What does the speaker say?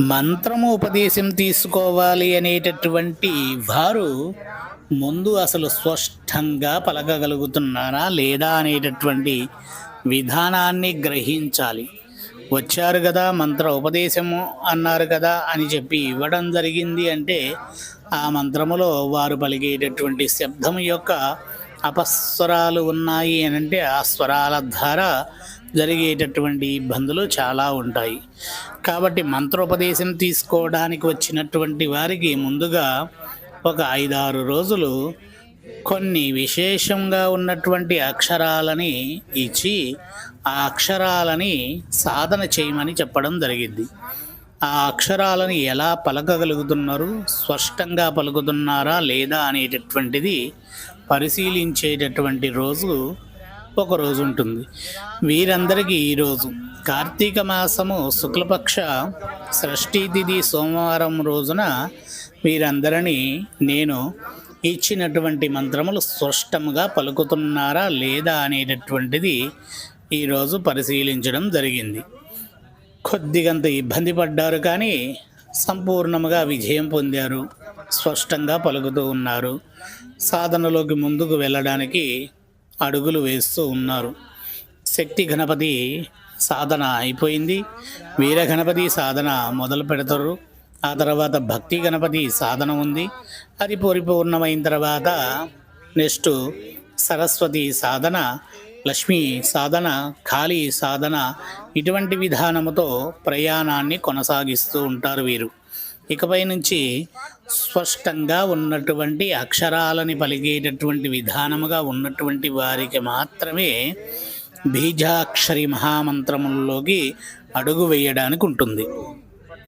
మంత్రము ఉపదేశం తీసుకోవాలి అనేటటువంటి వారు ముందు అసలు స్పష్టంగా పలకగలుగుతున్నారా లేదా అనేటటువంటి విధానాన్ని గ్రహించాలి. వచ్చారు కదా మంత్ర ఉపదేశము అన్నారు కదా అని చెప్పి ఇవ్వడం జరిగింది అంటే ఆ మంత్రములో వారు పలికేటటువంటి శబ్దం యొక్క అపస్వరాలు ఉన్నాయి అని అంటే ఆ స్వరాల ద్వారా జరిగేటటువంటి ఇబ్బందులు చాలా ఉంటాయి. కాబట్టి మంత్రోపదేశం తీసుకోవడానికి వచ్చినటువంటి వారికి ముందుగా ఒక ఐదారు రోజులు కొన్ని విశేషంగా ఉన్నటువంటి అక్షరాలని ఇచ్చి ఆ అక్షరాలని సాధన చేయమని చెప్పడం జరిగింది. ఆ అక్షరాలను ఎలా పలకగలుగుతున్నారు? స్పష్టంగా పలుకుతున్నారా లేదా అనేటటువంటిది పరిశీలించేటటువంటి రోజు ఒక రోజు ఉంటుంది. వీరందరికీ ఈరోజు కార్తీక మాసము శుక్లపక్ష షష్ఠీ తిథి సోమవారం రోజున వీరందరినీ నేను ఇచ్చినటువంటి మంత్రములు స్పష్టముగా పలుకుతున్నారా లేదా అనేటటువంటిది ఈరోజు పరిశీలించడం జరిగింది. కొద్దిగంత ఇబ్బంది పడ్డారు కానీ సంపూర్ణముగా విజయం పొందారు. స్పష్టంగా పలుకుతూ ఉన్నారు. సాధనలోకి ముందుకు వెళ్ళడానికి అడుగులు వేస్తూ ఉన్నారు. శక్తి గణపతి సాధన అయిపోయింది. వీర గణపతి సాధన మొదలు పెడతారు. ఆ తర్వాత భక్తి గణపతి సాధన ఉంది. అది పరిపూర్ణమైన తర్వాత నెక్స్ట్ సరస్వతి సాధన లక్ష్మీ సాధన ఖాళీ సాధన ఇటువంటి విధానముతో ప్రయాణాన్ని కొనసాగిస్తూ ఉంటారు వీరు. ఇకపై నుంచి స్పష్టంగా ఉన్నటువంటి అక్షరాలని పలికేటటువంటి విధానముగా ఉన్నటువంటి వారికి మాత్రమే బీజాక్షరి మహామంత్రముల్లోకి అడుగు వేయడానికి ఉంటుంది.